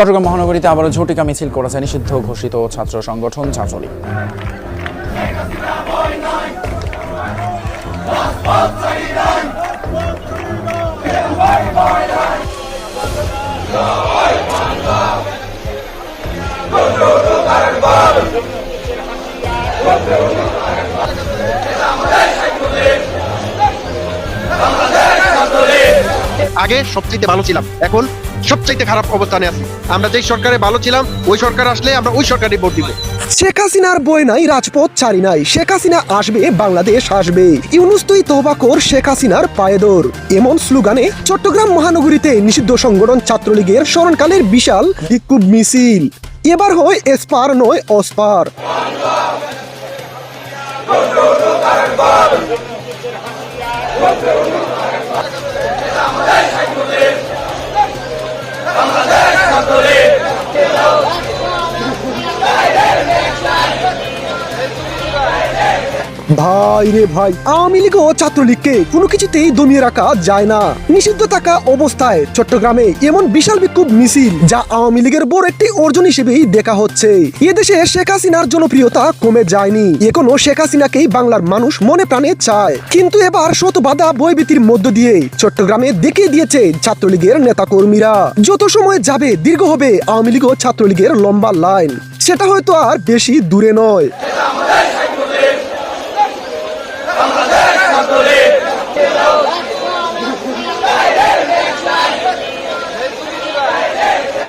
চট্টগ্রাম মহানগরীতে আবারও ঝটিকা মিছিল করেছে নিষিদ্ধ ঘোষিত ছাত্র সংগঠন ছাত্রলীগ। আগে সবচাইতে ভালো ছিলাম। এখন সবচাইতে খারাপ অবস্থানে আছি। আমরা যেই সরকারে ভালো ছিলাম, ওই সরকার আসলে আমরা ওই সরকারে ভোট দিব। শেখ হাসিনার বই নাই, রাজপথ ছাড়ি নাই। শেখ হাসিনা আসবে, বাংলাদেশ আসবে। ইউনুস তুই তোবা কর, শেখ হাসিনার পায়েদর এমন স্লোগানে চট্টগ্রাম মহানগরীতে নিষিদ্ধ সংগঠন ছাত্রলীগের স্মরণকালের বিশাল বিক্ষোভ মিছিল। এবার হয় এসপার নয় অসপার। ভাই রে ভাই, আওয়ামী লীগ ও ছাত্রলীগকে কোনো কিছুতেই দমিয়ে রাখা যায় না। নিষিদ্ধ থাকা অবস্থায় চট্টগ্রামে এমন বিশাল বিক্ষোভ মিছিল যা আওয়ামী লীগের বড় একটি অর্জন হিসেবেই দেখা হচ্ছে। এদেশে শেখ হাসিনার জনপ্রিয়তা কমে যায়নি। এখনও শেখ হাসিনাকেই বাংলার মানুষ মনে প্রাণে চায়। কিন্তু এবার শত বাধা বইভীতির মধ্য দিয়ে চট্টগ্রামে দেখিয়ে দিয়েছে ছাত্রলীগের নেতাকর্মীরা। যত সময় যাবে, দীর্ঘ হবে আওয়ামী লীগ ও ছাত্রলীগের লম্বা লাইন। সেটা হয়তো আর বেশি দূরে নয়।